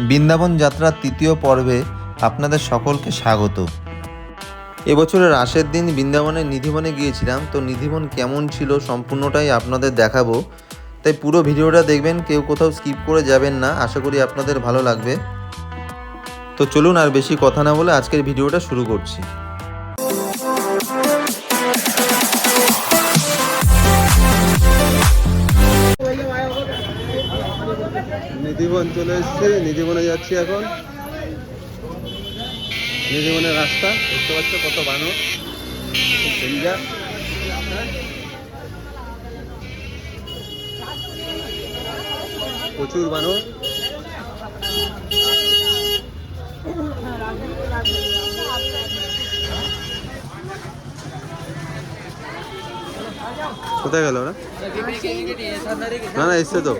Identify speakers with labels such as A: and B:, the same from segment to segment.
A: বৃন্দাবন যাত্রার তৃতীয় পর্বে আপনাদের সকলকে স্বাগত। এবছরের রাসের দিন বৃন্দাবনে নিধিবনে গিয়েছিলাম, তো নিধিবন কেমন ছিল সম্পূর্ণটাই আপনাদের দেখাবো। তাই পুরো ভিডিওটা দেখবেন, কেউ কোথাও স্কিপ করে যাবেন না, আশা করি আপনাদের ভালো লাগবে। তো চলুন আর বেশি কথা না বলে আজকের ভিডিওটা শুরু করছি।
B: নিধিবন চলে এসেছি নিধিবনে যাচ্ছি এখন। নিধিবনের রাস্তা দেখতে পাচ্ছ কত বানর। প্রচুর বানর। কোথায় গেল না না এসছে তো।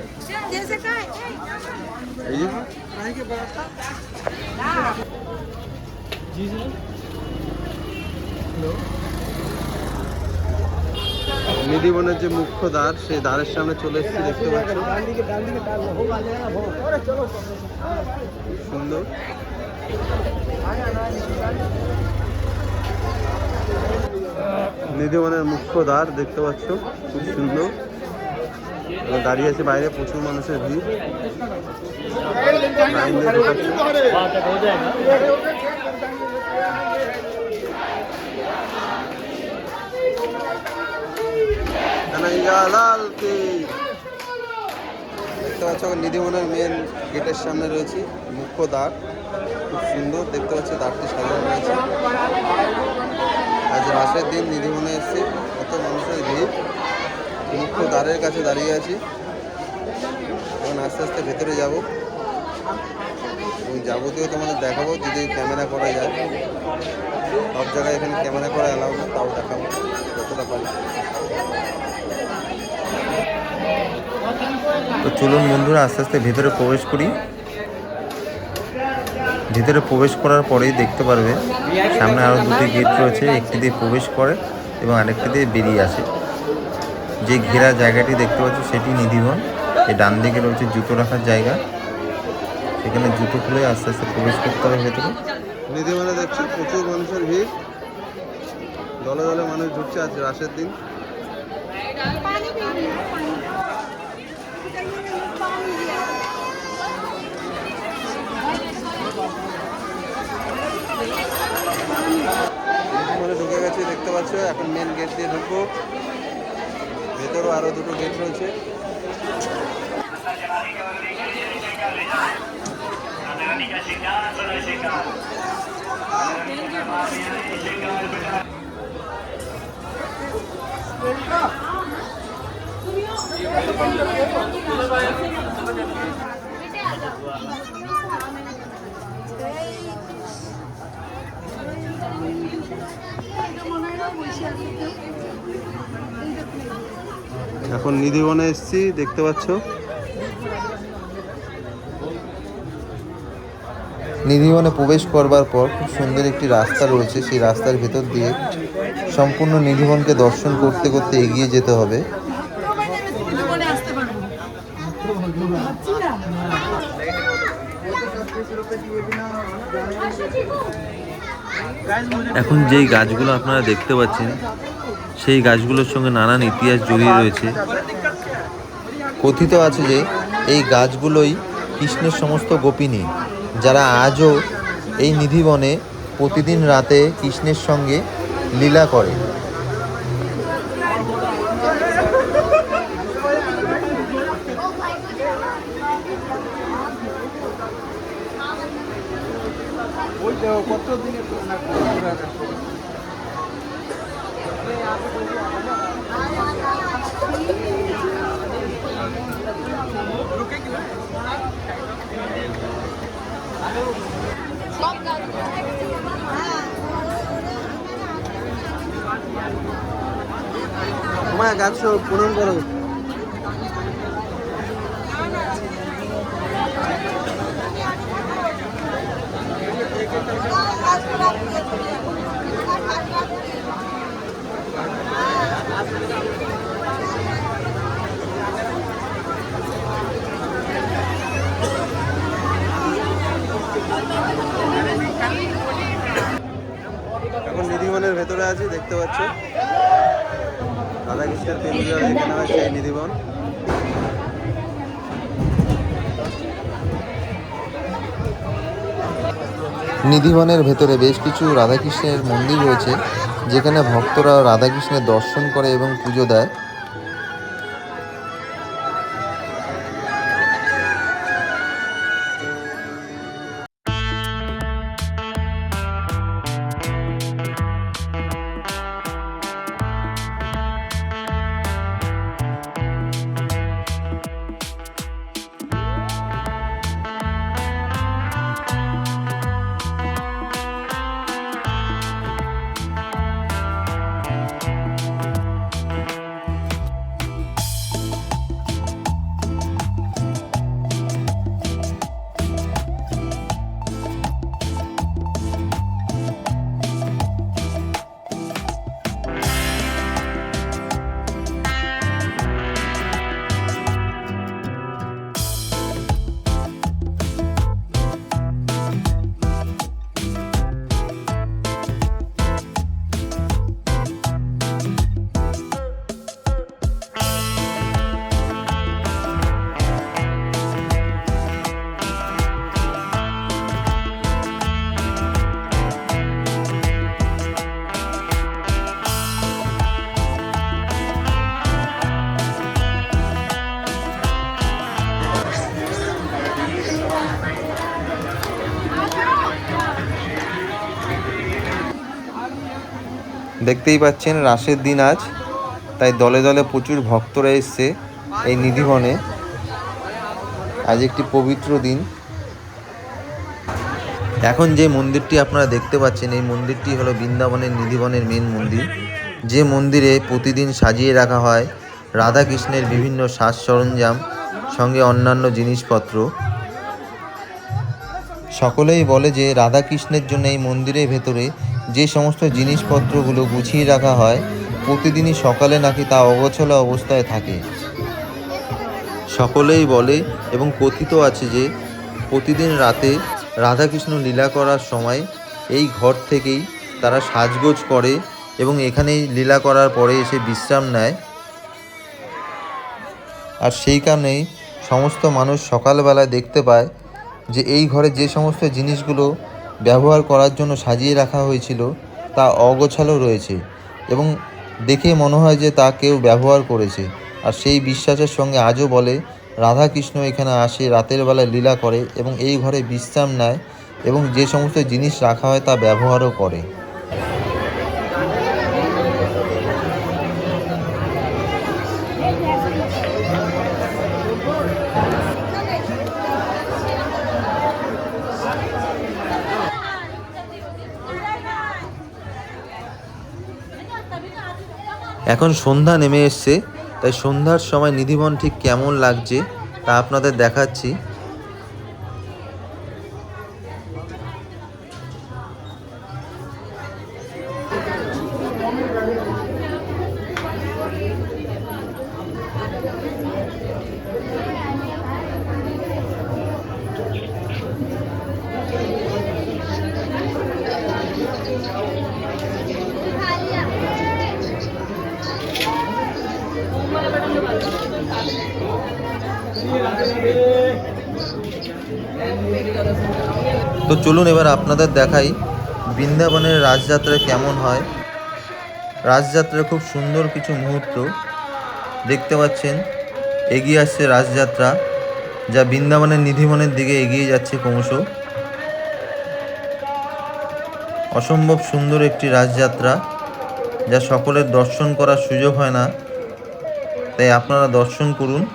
B: নিধিবনের যে মুখ্য দ্বার সেই দ্বারের সামনে চলে এসেছি দেখতে পাচ্ছ সুন্দর নিধিবনের মুখ্য দ্বার দেখতে পাচ্ছ খুব সুন্দর দাঁড়িয়ে আছে বাইরে প্রচুর মানুষের ভিড় ঢোকাচ্ছে। কানাইয়া লাল কে? দেখতে পাচ্ছ নিধিবনের মেন গেটের সামনে রয়েছে, মুখ্য দ্বার। খুব সুন্দর, দেখতে পাচ্ছি দ্বারটি সাজানো রয়েছে। আজ রাসের দিন নিধিবনে এসছে, কত মানুষের ভিড়। মুখ্য দ্বারের কাছে দাঁড়িয়ে আছি। এখন আস্তে আস্তে ভেতরে যাব। এবং যাবতীয় তোমাদের দেখাবো, যদি ক্যামেরা করা যায়। সব জায়গায় এখানে ক্যামেরা করা অ্যালাউ না তাও দেখাবো, যতটা পারি।
A: তো চলুন বন্ধুরা, আস্তে আস্তে ভেতরে প্রবেশ করি। ভিতরে প্রবেশ করার পরেই দেখতে পারবে, সামনে আরও দুটি গেট রয়েছে, একটি দিয়ে প্রবেশ করে এবং আরেকটি দিয়ে বেরিয়ে আসে। যে ঘেরা জায়গাটি দেখতে পাচ্ছ, সেটি নিধিবন এই ডান দিকে রয়েছে জুতো রাখার জায়গা। এখানে জুতো খুলে আস্তে আস্তে প্রবেশ করতে হবে ভেতরে।
B: নীতিমালা দেখছি, প্রচুর মানুষের ভিড়। দলে দলে মানুষ ঢুকছে আজ রাশের দিন। ঢুকে গেছে, দেখতে পাচ্ছ, এখন মেন গেট দিয়ে ঢুকবো। ভেতরও আরও দুটো গেট রয়েছে। এখন নিধিবনে এসছি দেখতে পাচ্ছ?
A: নিধিবনে প্রবেশ করবার পর খুব সুন্দর একটি রাস্তা রয়েছে। সেই রাস্তার ভেতর দিয়ে সম্পূর্ণ নিধিবনকে দর্শন করতে করতে এগিয়ে যেতে হবে। এখন যেই গাছগুলো আপনারা দেখতে পাচ্ছেন সেই গাছগুলোর সঙ্গে নানান ইতিহাস জড়িয়ে রয়েছে। কথিত আছে যে এই গাছগুলোই কৃষ্ণের সমস্ত গোপিনী। যারা আজও এই নিধিবনে প্রতিদিন রাতে কৃষ্ণের সঙ্গে লীলা করে।
B: তোমার গাছ পূরণ করো। আছি, দেখতে পাচ্ছ। রাধাকৃষ্ণের প্রেমিকারা যেখানে হয় সেই নিধিবন।
A: নিধিবনের ভেতরে বেশ কিছু রাধাকৃষ্ণের মন্দির রয়েছে, যেখানে ভক্তরা রাধাকৃষ্ণের দর্শন করে এবং পুজো দেয়। দেখতেই পাচ্ছেন রাসের দিন আজ। তাই দলে দলে প্রচুর ভক্তরা এসছে এই নিধিবনে। আজ একটি পবিত্র দিন। এখন যে মন্দিরটি আপনারা দেখতে পাচ্ছেন, এই মন্দিরটি হলো বৃন্দাবনের নিধিবনের মেন মন্দির। যে মন্দিরে প্রতিদিন সাজিয়ে রাখা হয় রাধা কৃষ্ণের বিভিন্ন সাজ সরঞ্জাম, সঙ্গে অন্যান্য জিনিসপত্র। সকলেই বলে যে রাধা কৃষ্ণের জন্য এই মন্দিরের ভেতরে যে সমস্ত জিনিসপত্রগুলো গুছিয়ে রাখা হয়, প্রতিদিনই সকালে নাকি তা অগোছলা অবস্থায় থাকে। সকলেই বলে, এবং কথিত আছে যে, প্রতিদিন রাতে রাধাকৃষ্ণ লীলা করার সময় এই ঘর থেকেই তারা সাজগোজ করে এবং এখানেই লীলা করার পরে এসে বিশ্রাম নেয়। আর সেই কারণেই সমস্ত মানুষ সকালবেলায় দেখতে পায় যে, এই ঘরে যে সমস্ত জিনিসগুলো ব্যবহার করার জন্য সাজিয়ে রাখা হয়েছিল, তা অগোছালো রয়েছে এবং দেখে মনে হয় যে তা কেউ ব্যবহার করেছে। আর সেই বিশ্বাসের সঙ্গে আজও বলে, রাধাকৃষ্ণ এখানে আসে, রাতের বেলায় লীলা করে এবং এই ঘরে বিশ্রাম নেয় এবং যে সমস্ত জিনিস রাখা হয় তা ব্যবহারও করে। এখন সন্ধ্যা নেমে এসছে তাই সন্ধ্যার সময় নিধিবন ঠিক কেমন লাগছে তা আপনাদের দেখাচ্ছি। তো চলুন এবার আপনাদের দেখাই বৃন্দাবনের রাজযাত্রা কেমন হয়। রাজযাত্রার খুব সুন্দর কিছু মুহূর্ত দেখতে পাচ্ছেন। এগিয়ে আসছে রাজযাত্রা, যা বৃন্দাবনের নিধিবনের দিকে এগিয়ে যাচ্ছে ক্রমশ। অসম্ভব সুন্দর একটি রাজযাত্রা, যা সকলের দর্শন করার সুযোগ হয় না। তাই আপনারা দর্শন করুন।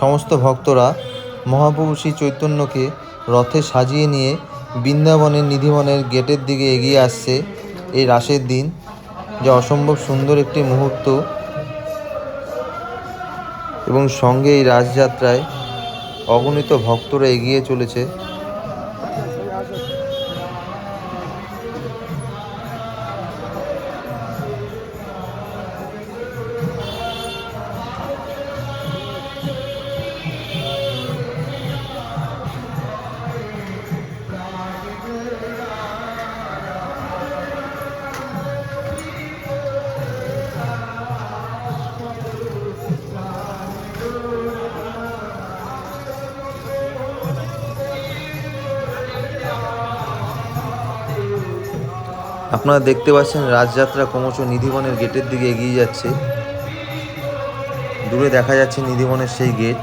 A: সমস্ত ভক্তরা মহাপ্রভু শ্রী চৈতন্যকে রথে সাজিয়ে নিয়ে বৃন্দাবনের নিধিবনের গেটের দিকে এগিয়ে আসছে এই রাসের দিন। যা অসম্ভব সুন্দর একটি মুহূর্ত। এবং সঙ্গে এই রাসযাত্রায় অগণিত ভক্তরা এগিয়ে চলেছে। আপনারা দেখতে পাচ্ছেন রাজযাত্রা ক্রমশ নিধিবনের গেটের দিকে এগিয়ে যাচ্ছে। দূরে দেখা যাচ্ছে নিধিবনের সেই গেট।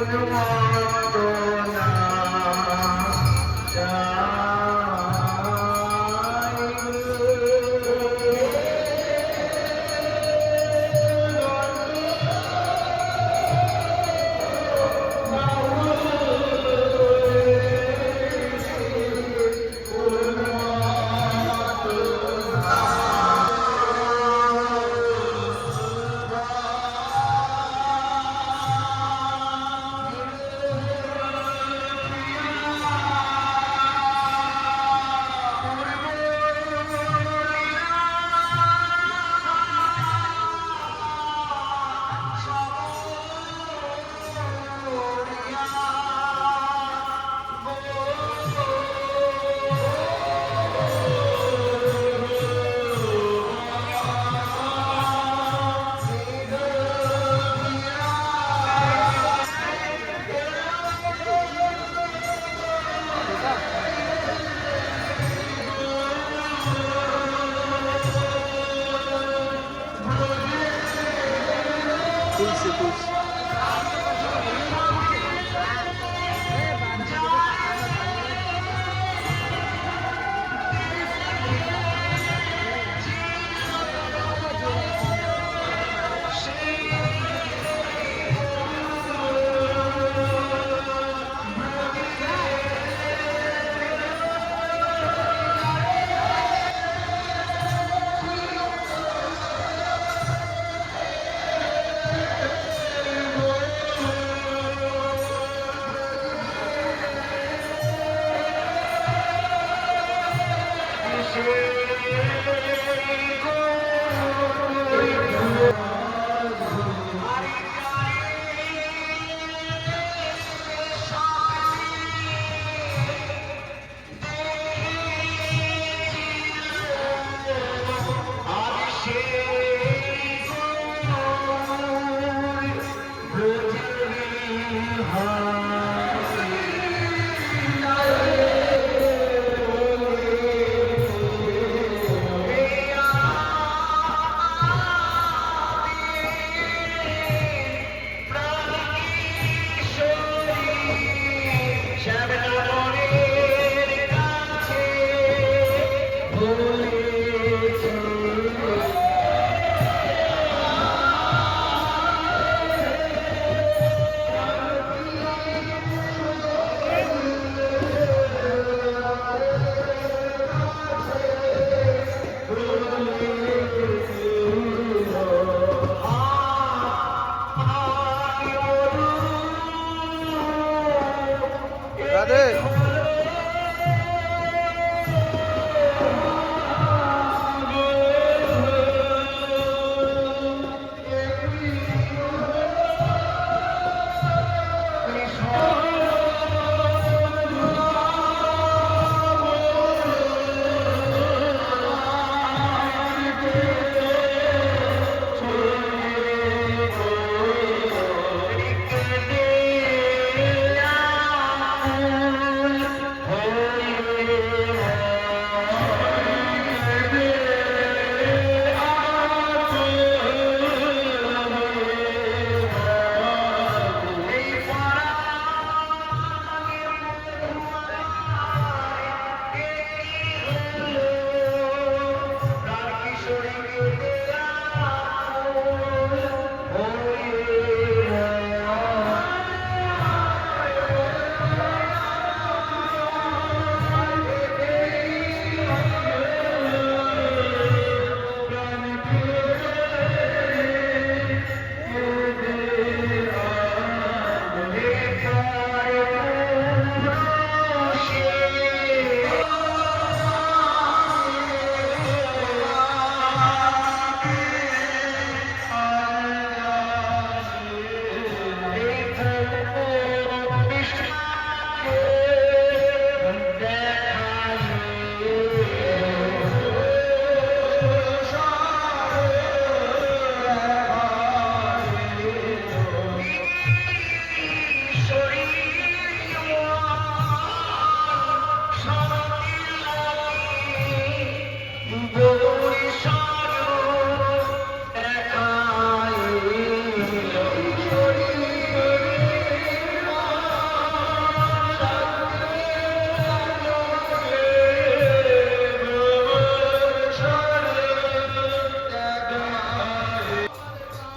B: 我的妈呀！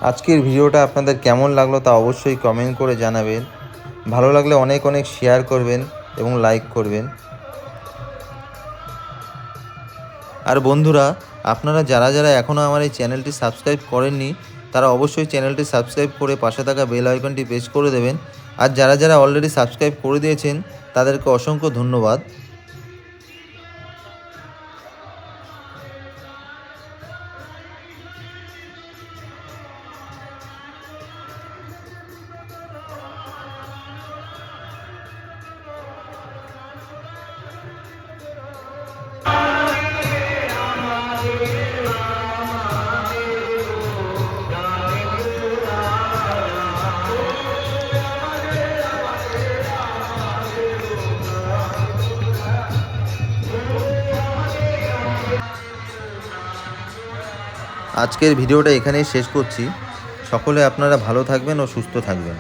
A: আজকের ভিডিওটা আপনাদের কেমন লাগল তা অবশ্যই কমেন্ট করে জানাবেন। ভালো লাগলে অনেক অনেক শেয়ার করবেন এবং লাইক করবেন। আর বন্ধুরা, আপনারা যারা যারা এখনও আমার এই চ্যানেলটি সাবস্ক্রাইব করেননি, তারা অবশ্যই চ্যানেলটি সাবস্ক্রাইব করে পাশে থাকা বেল আইকনটি প্রেস করে দেবেন। আর যারা যারা অলরেডি সাবস্ক্রাইব করে দিয়েছেন, তাদেরকে অসংখ্য ধন্যবাদ। আজকের ভিডিওটা এখানেই শেষ করছি। সকলে আপনারা ভালো থাকবেন ও সুস্থ থাকবেন।